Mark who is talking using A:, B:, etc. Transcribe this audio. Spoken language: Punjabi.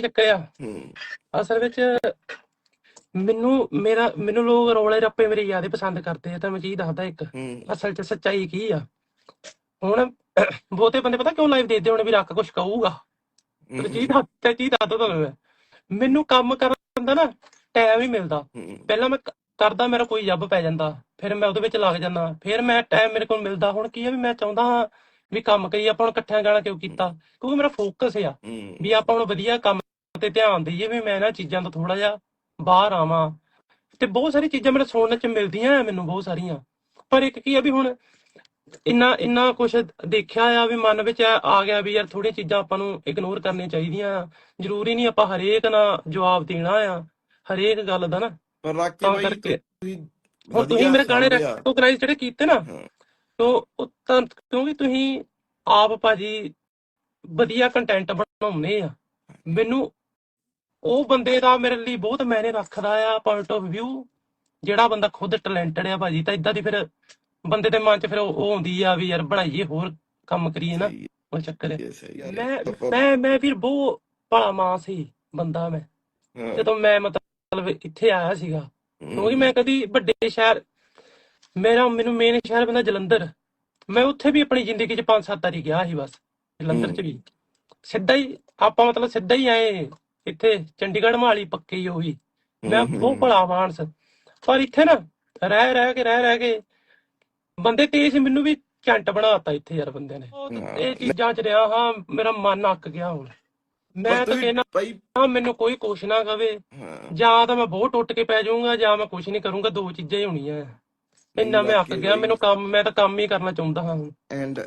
A: ਚੱਕਰ ਆ।
B: ਹੂੰ।
A: ਅਸਲ ਵਿੱਚ ਮੈਨੂੰ ਮੇਰਾ ਮੈਨੂੰ ਲੋਕ ਰੌਲੇ ਰੱਪੇ ਮੇਰੇ ਜ਼ਿਆਦਾ ਪਸੰਦ ਕਰਦੇ ਆ ਤਾਂ ਮੈਂ ਚੀਜ਼ ਦੱਸਦਾ ਇੱਕ।
B: ਹੂੰ।
A: ਅਸਲ 'ਚ ਸੱਚਾਈ ਕੀ ਆ? ਹੁਣ ਬਹੁਤੇ ਬੰਦੇ ਪਤਾ ਕਿਉਂ ਲਾਈਵ ਦੇਖਦੇ ਹੋਣੇ ਵੀ ਰੱਖ ਕੁਝ ਕਹੂਗਾ? ਪਰ ਚੀਜ਼ ਦੱਸ ਚੀਜ਼ ਦੱਸਦਾ ਤੁਹਾਨੂੰ ਮੈਂ। ਮੈਨੂੰ ਕੰਮ ਕਰਨ ਦਾ ਨਾ ਟਾਈਮ ਨਹੀਂ ਮਿਲਦਾ।
B: ਹੂੰ।
A: ਪਹਿਲਾਂ ਮੈਂ ਕਰਦਾ ਮੇਰਾ ਕੋਈ ਜੱਬ ਪੈ ਜਾਂਦਾ ਫਿਰ ਮੈਂ ਉਹਦੇ ਵਿੱਚ ਲੱਗ ਜਾਂਦਾ ਫਿਰ ਮੈਂ ਟਾਈਮ ਮੇਰੇ ਕੋਲ ਮਿਲਦਾ। ਹੁਣ ਕੀ ਆ ਵੀ ਮੈਂ ਚਾਹੁੰਦਾ ਹਾਂ ਵੀ ਕੰਮ ਕਰੀਏ ਆਪਾਂ ਹੁਣ ਇਕੱਠਿਆਂ ਗਾਣਾ ਕਿਉਂ ਕੀਤਾ? ਕਿਉਂਕਿ ਮੇਰਾ ਫੋਕਸ ਆ
B: ਹੂੰ।
A: ਵੀ ਆਪਾਂ ਹੁਣ ਵਧੀਆ ਕੰਮ ਤੇ ਧਿਆਨ ਦਈਏ ਵੀ ਮੈਂ ਇਹਨਾਂ ਚੀਜ਼ਾਂ ਤੋਂ ਥੋੜਾ ਜਿਹਾ ਬਾਹਰ ਆਵਾਂ। ਤੇ ਬਹੁਤ ਸਾਰੀ ਚੀਜ਼ਾਂ ਮੈਨੂੰ ਸੁਣਨ ਚ ਮਿਲਦੀਆਂ ਆ ਮੈਨੂੰ ਬਹੁਤ ਸਾਰੀਆਂ। ਪਰ ਇੱਕ ਕੀ ਆ ਵੀ ਹੁਣ ਇੰਨਾ ਇੰਨਾ ਕੁਝ ਦੇਖਿਆ ਆ ਵੀ ਮਨ ਵਿੱਚ ਆ ਗਿਆ ਵੀ ਯਾਰ ਥੋੜੀਆਂ ਚੀਜ਼ਾਂ ਆਪਾਂ ਨੂੰ ਇਗਨੋਰ ਕਰਨੀਆਂ ਚਾਹੀਦੀਆਂ। ਜ਼ਰੂਰੀ ਨਹੀਂ ਆਪਾਂ ਹਰੇਕ ਨਾਲ ਜਵਾਬ ਦੇਣਾ ਆ ਹਰੇਕ ਗੱਲ ਦਾ ਨਾ।
B: ਪਰ ਰਾਕੀ ਬਾਈ ਤੁਸੀਂ
A: ਹੁਣ ਤੁਸੀਂ ਮੇਰੇ ਗਾਣੇ। ਰੈਕੋਗਨਾਈਜ਼ ਜਿਹੜੇ ਕੀਤੇ ਨਾ। ਤੋ ਤਾਂ ਕਿਉਂਕਿ ਤੁਸੀਂ ਆਪ ਭਾਜੀ ਵਧੀਆ ਕੰਟੈਂਟ ਬਣਾਉਂਦੇ ਆ। ਮੈਨੂੰ ਉਹ ਬੰਦੇ ਦਾ ਮੇਰੇ ਲਈ ਬਹੁਤ ਮਾਇਨੇ ਰੱਖਦਾ ਆ ਪੁਆਇੰਟ ਆਫ View ਜਿਹੜਾ ਬੰਦਾ ਖੁਦ ਟੈਲੈਂਟਡ ਆ ਭਾਜੀ ਤਾਂ ਇਦਾਂ ਦੀ ਫਿਰ ਬੰਦੇ ਦੇ ਮਨ 'ਚ ਫਿਰ ਉਹ ਆਉਂਦੀ ਆ ਵੀ ਯਾਰ ਬਣਾਈਏ ਹੋਰ ਕੰਮ ਕਰੀਏ ਨਾ ਉਹ ਚੱਕਰ ਹੈ। ਮੈਂ ਮੈਂ ਮੈਂ ਫਿਰ ਬਹੁਤ ਭਲਾ ਮਾਂ ਸੀ ਬੰਦਾ ਮੈਂ। ਜਦੋਂ ਮੈਂ ਮਤਲਬ ਇੱਥੇ ਆਇਆ ਸੀਗਾ ਕਿਉਂਕਿ ਮੈਂ ਕਦੀ ਵੱਡੇ ਸ਼ਹਿਰ ਮੇਰਾ ਮੈਨੂੰ ਮੇਨ ਸ਼ਹਿਰ ਬੰਦਾ ਜਲੰਧਰ। ਮੈਂ ਉੱਥੇ ਵੀ ਆਪਣੀ ਜ਼ਿੰਦਗੀ 'ਚ ਪੰਜ ਸੱਤ ਵਾਰੀ ਗਿਆ ਸੀ ਬਸ ਜਲੰਧਰ 'ਚ ਵੀ। ਸਿੱਧਾ ਹੀ ਆਪਾਂ ਮਤਲਬ ਸਿੱਧਾ ਹੀ ਆਏ। ਇੱਥੇ ਚੰਡੀਗੜ੍ਹ ਮਹਾਲੀ ਪੱਕੇ ਹੀ ਹੋਈ ਮੈਂ
B: ਹੂੰ,
A: ਬਹੁਤ ਭਲਾ ਮਾਨਸ। ਪਰ ਇੱਥੇ ਨਾ ਰਹਿ ਰਹਿ ਕੇ ਰਹਿ ਰਹਿ ਕੇ ਬੰਦੇ ਤੇ ਸੀ ਮੈਨੂੰ ਵੀ ਝੰਟ ਬਣਾਤਾ ਇੱਥੇ ਯਾਰ ਬੰਦੇ ਨੇ। ਇਹ ਚੀਜ਼ਾਂ 'ਚ ਰਿਹਾ ਹਾਂ ਮੇਰਾ ਮਨ ਅੱਕ ਗਿਆ ਹੁਣ। ਮੈਂ ਤਾਂ ਕਹਿੰਦਾ
B: ਬਾਈ
A: ਹਾਂ ਮੈਨੂੰ ਕੋਈ ਕੁਛ ਨਾ ਕਵੇ। ਜਾਂ ਤਾਂ ਮੈਂ ਬਹੁਤ ਟੁੱਟ ਕੇ ਪੈ ਜਾਊਂਗਾ ਜਾਂ ਮੈਂ ਕੁਛ ਨਹੀਂ ਕਰੂੰਗਾ ਦੋ ਚੀਜ਼ਾਂ ਹੀ ਹੋਣੀਆਂ। ਇੰਨਾ ਮੈਂ ਅੱਕ ਗਿਆ ਮੈਨੂੰ ਕੰਮ ਮੈਂ ਤਾਂ ਕੰਮ ਹੀ ਕਰਨਾ ਚਾਹੁੰਦਾ ਹਾਂ।
B: ਐਂਡ